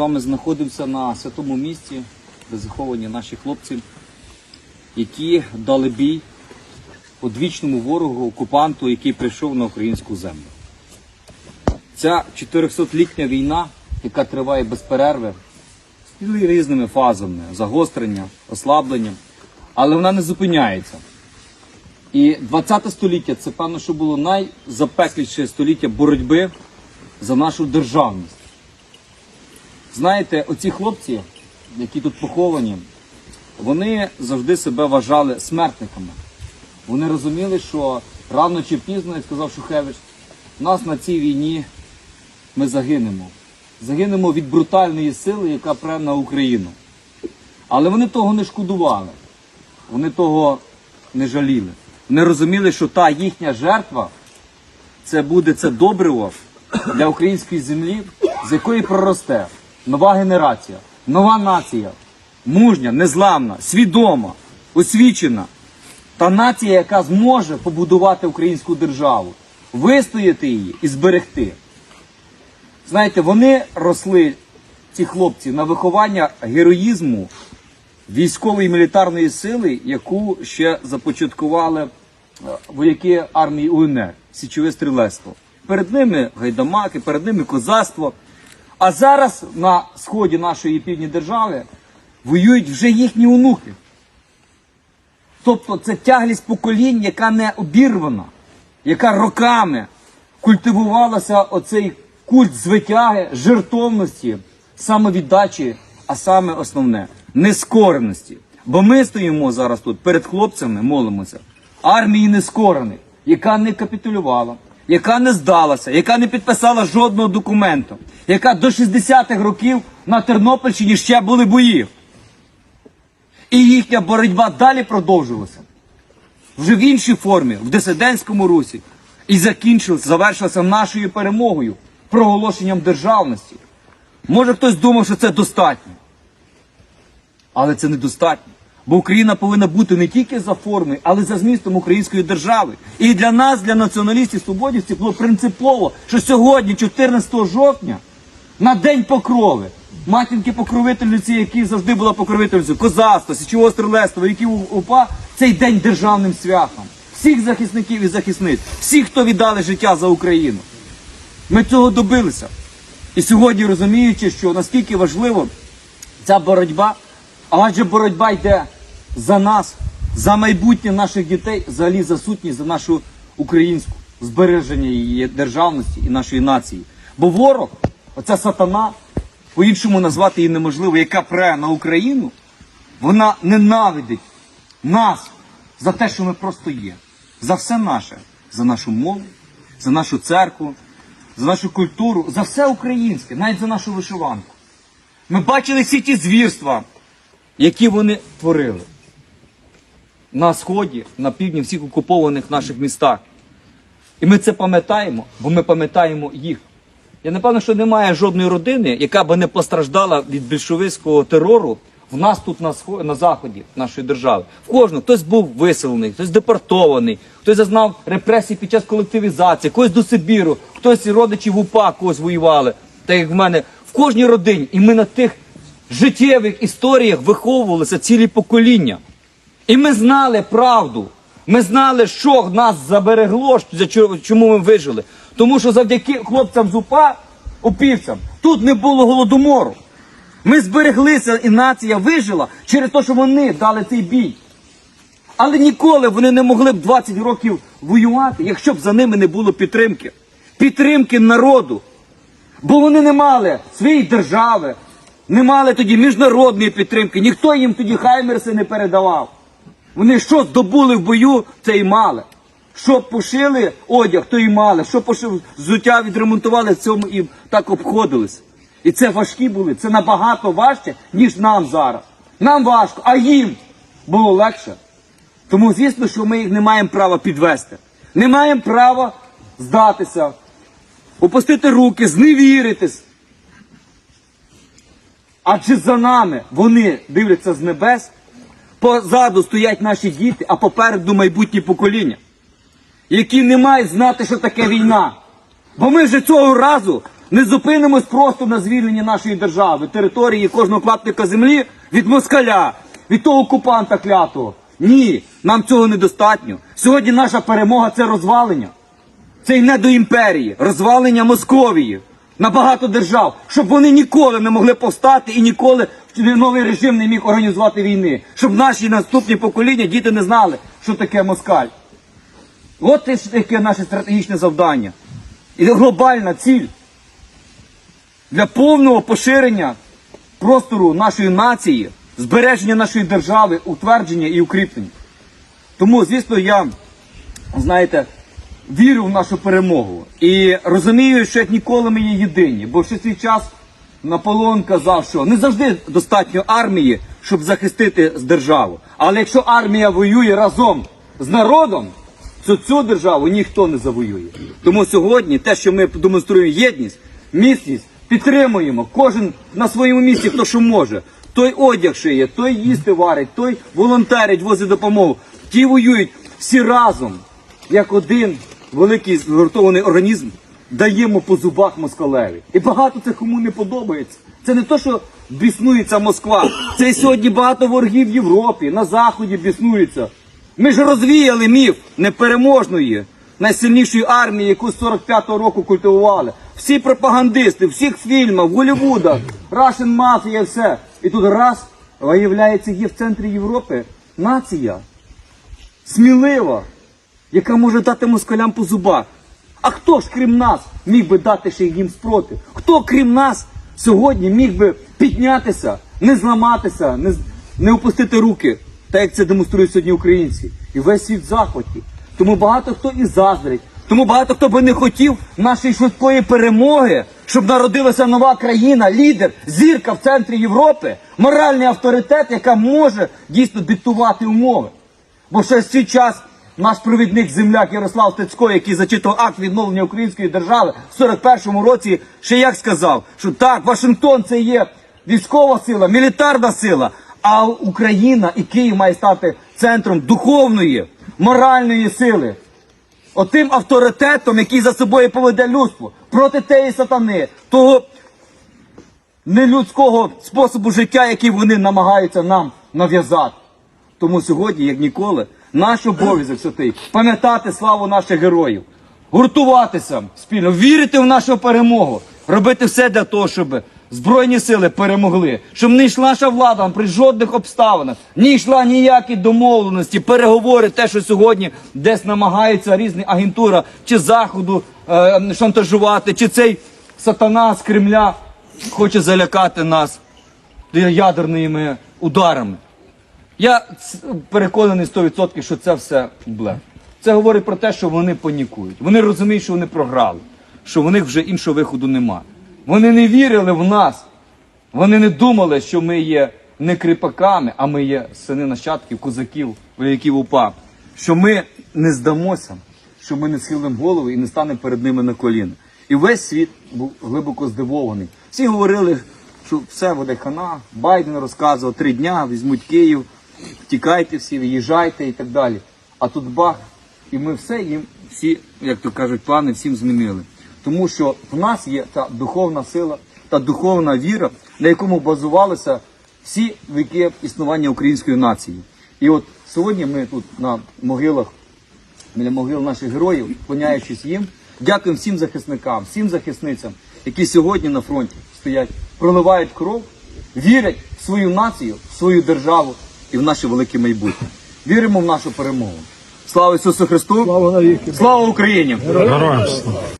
вами знаходимося на святому місці, де заховані наші хлопці, які дали бій одвічному ворогу, окупанту, який прийшов на українську землю. Ця 400-літня війна, яка триває без перерви, з різними фазами загострення, ослаблення, але вона не зупиняється. І 20 століття це певно, що було найзапекліше століття боротьби за нашу державність. Знаєте, оці хлопці, які тут поховані, вони завжди себе вважали смертниками. Вони розуміли, що рано чи пізно, як сказав Шухевич, нас на цій війні ми загинемо. Загинемо від брутальної сили, яка пре на Україну. Але вони того не шкодували. Вони того не жаліли. Вони розуміли, що та їхня жертва це буде це добриво для української землі, з якої проросте нова генерація, нова нація, мужня, незламна, свідома, освічена. Та нація, яка зможе побудувати українську державу, вистояти її і зберегти. Знаєте, вони росли, ці хлопці, на виховання героїзму військової і мілітарної сили, яку ще започаткували е, вояки армії УНР, січове стрілецтво. Перед ними гайдамаки, перед ними козацтво. А зараз на сході нашої півдні держави воюють вже їхні онуки. Тобто це тяглість поколінь, яка не обірвана, яка роками культивувалася оцей культ звитяги, жертовності, самовіддачі, а саме основне нескореності. Бо ми стоїмо зараз тут перед хлопцями, молимося, армії нескорених, яка не капітулювала, яка не здалася, яка не підписала жодного документу, яка до 60-х років на Тернопільщині ще були бої. І їхня боротьба далі продовжилася. Вже в іншій формі, в дисидентському русі. І закінчилася, завершилася нашою перемогою, проголошенням державності. Може хтось думав, що це достатньо. Але це недостатньо. Бо Україна повинна бути не тільки за формою, але за змістом української держави. І для нас, для націоналістів, свободівців, було принципово, що сьогодні, 14 жовтня, на День Покрови, матінки покровительниці, які завжди була покровительницею, козацтва, січового стрілецтва, які УПА, цей день державним святом. Всіх захисників і захисниць, всіх, хто віддали життя за Україну. Ми цього добилися. І сьогодні розуміючи, що наскільки важливо ця боротьба, адже боротьба йде за нас, за майбутнє наших дітей, взагалі за сутність, за нашу українську збереження її державності і нашої нації. Бо ворог, оця сатана, по-іншому назвати її неможливо, яка пре на Україну, вона ненавидить нас за те, що ми просто є, за все наше, за нашу мову, за нашу церкву, за нашу культуру, за все українське, навіть за нашу вишиванку. Ми бачили всі ті звірства, які вони творили на сході, на півдні, всіх окупованих наших містах. І ми це пам'ятаємо, бо ми пам'ятаємо їх. Я напевно, що немає жодної родини, яка би не постраждала від більшовицького терору в нас тут на схо- на заході нашої держави. В кожного хтось був виселений, хтось депортований, хтось зазнав репресій під час колективізації, когось до Сибіру, хтось і родичів УПА когось воювали. Так як в мене в кожній родині. І ми на тих життєвих історіях виховувалися цілі покоління. І ми знали правду. Ми знали, що нас заберегло, чому ми вижили. Тому що завдяки хлопцям з УПА, упівцям, тут не було голодомору. Ми збереглися, і нація вижила через те, що вони дали цей бій. Але ніколи вони не могли б 20 років воювати, якщо б за ними не було підтримки. Підтримки народу. Бо вони не мали своєї держави, не мали тоді міжнародної підтримки, ніхто їм тоді хаймерси не передавав. Вони що здобули в бою, це і мали. Що пошили одяг, то і мали. Що пошив взуття відремонтували, в цьому і так обходились. І це важкі були, це набагато важче, ніж нам зараз. Нам важко, а їм було легше. Тому, звісно, що ми їх не маємо права підвести. Не маємо права здатися, опустити руки, зневіритись. Адже за нами вони дивляться з небес, позаду стоять наші діти, а попереду майбутні покоління, які не мають знати, що таке війна. Бо ми вже цього разу Не зупинимось просто на звільненні нашої держави, території кожного клаптика землі від москаля, від того окупанта клятого. Ні, нам цього недостатньо. Сьогодні наша перемога це розвалення. Це й не до імперії, розвалення Московії на багато держав, щоб вони ніколи не могли повстати і ніколи новий режим не міг організувати війни, щоб наші наступні покоління діти не знали, що таке москаль. От таке наше стратегічне завдання. І глобальна ціль для повного поширення простору нашої нації, збереження нашої держави, утвердження і укріплення. Тому, звісно, я, знаєте, вірю в нашу перемогу і розумію, що як ніколи ми є єдині, бо ще свій час Наполеон казав, що не завжди достатньо армії, щоб захистити державу. Але якщо армія воює разом з народом, то цю державу ніхто не завоює. Тому сьогодні те, що ми демонструємо єдність, міцність, підтримуємо кожен на своєму місці, хто що може. Той одяг шиє, той їсти варить, той волонтерить, возить допомогу. Ті воюють всі разом, як один великий згуртований організм, даємо по зубах москалеві. І багато це кому не подобається. Це не то, що біснується Москва. Це сьогодні багато ворогів в Європі, на Заході біснуються. Ми ж розвіяли міф непереможної, найсильнішої армії, яку з 45-го року культивували. Всі пропагандисти, всіх фільмах, в Голлівудах, Russian Mafia, все. І тут раз, виявляється, є в центрі Європи нація смілива, яка може дати москалям по зубах. А хто ж, крім нас, міг би дати ще їм спротив? Хто, крім нас, сьогодні міг би піднятися, не зламатися, не, не опустити руки, так як це демонструють сьогодні українці? І весь світ в захваті. Тому багато хто і заздрить. Тому багато хто би не хотів нашої швидкої перемоги, щоб народилася нова країна, лідер, зірка в центрі Європи, моральний авторитет, яка може дійсно диктувати умови. Бо ще свій час наш провідник земляк Ярослав Стецько, який зачитував акт відновлення української держави в 41-му році, ще як сказав, що так, Вашингтон це є військова сила, мілітарна сила, а Україна і Київ має стати центром духовної, моральної сили. Отим авторитетом, який за собою поведе людство проти тієї сатани, того нелюдського способу життя, який вони намагаються нам нав'язати. Тому сьогодні, як ніколи, наш обов'язок святий пам'ятати славу наших героїв, гуртуватися спільно, вірити в нашу перемогу, робити все для того, щоб Збройні сили перемогли, щоб не йшла наша влада при жодних обставинах, не йшла ніякі домовленості, переговори, те, що сьогодні десь намагається різні агентура чи заходу е, шантажувати, чи цей сатана з Кремля хоче залякати нас ядерними ударами. Я переконаний 100%, що це все блеф. Це говорить про те, що вони панікують. Вони розуміють, що вони програли, що в них вже іншого виходу нема. Вони не вірили в нас. Вони не думали, що ми є не кріпаками, а ми є сини нащадків, козаків, вояків УПА. Що ми не здамося, що ми не схилимо голови і не станемо перед ними на коліна. І весь світ був глибоко здивований. Всі говорили, що все буде хана. Байден розказував три дня, візьмуть Київ, втікайте всі, виїжджайте і так далі. А тут бах, і ми все їм, всі, як то кажуть, плани всім змінили. Тому що в нас є та духовна сила, та духовна віра, на якому базувалися всі віки існування української нації. І от сьогодні ми тут на могилах біля могил наших героїв, вклоняючись їм, дякуємо всім захисникам, всім захисницям, які сьогодні на фронті стоять, проливають кров, вірять в свою націю, в свою державу і в наше велике майбутнє. Віримо в нашу перемогу. Слава Ісусу Христу! Слава навіки. Слава Україні! Героям слава.